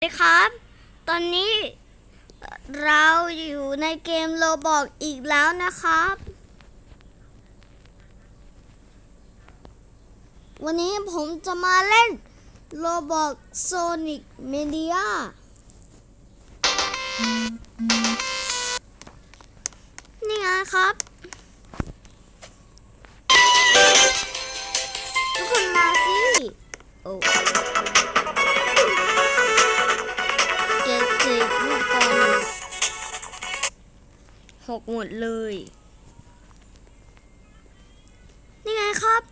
สวัสดีครับ ตอนนี้เราอยู่ในเกมโลบอกอีกแล้วนะครับ วันนี้ผมจะมาเล่นโลบอกโซนิกเมเดียนี่ไงครับ หกหมดเลย นี่ไงครับ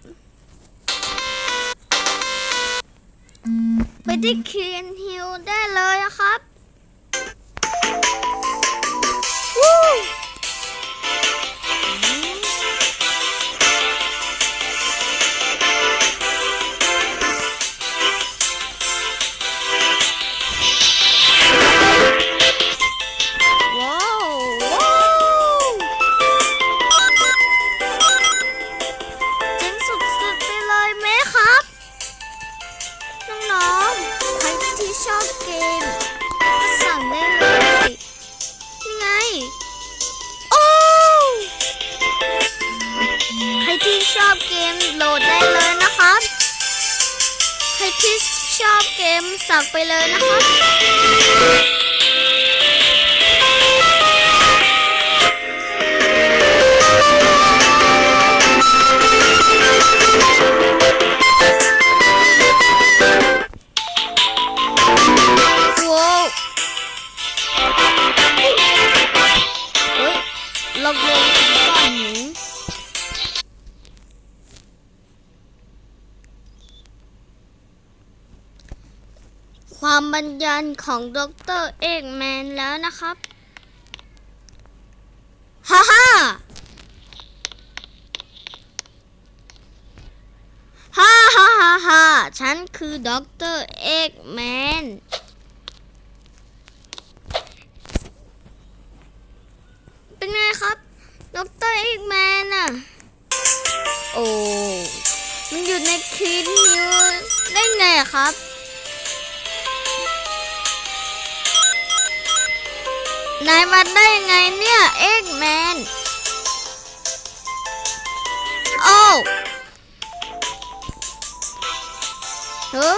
ไปที่เคีนฮิลได้เลยนะครับ ชอบเกมก็สั่งได้เลยนี่ไง โอ้ใครที่ชอบเกมโหลดได้เลยนะครับ ใครที่ชอบเกมสั่งไปเลยนะครับ ลองลงก้อนหินความบรรยันของดรเอกแมนแล้วนะครับฮ่าฮ่าฮ่าฮ่าฮ่าฮ่าฉันคือดรเอกแมนไงครับดร เอกแมนอะโอ้ มันอยู่ในคลิปอยู่ได้ไงครับนายมาได้ยังไงเนี่ยเอกแมน โอ้เฮ้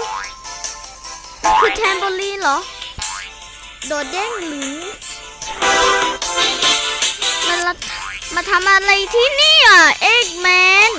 คือแทมโบลีนเหรอ โดดเด้งหรือ ทำอะไรที่นี่อะ เอกแมน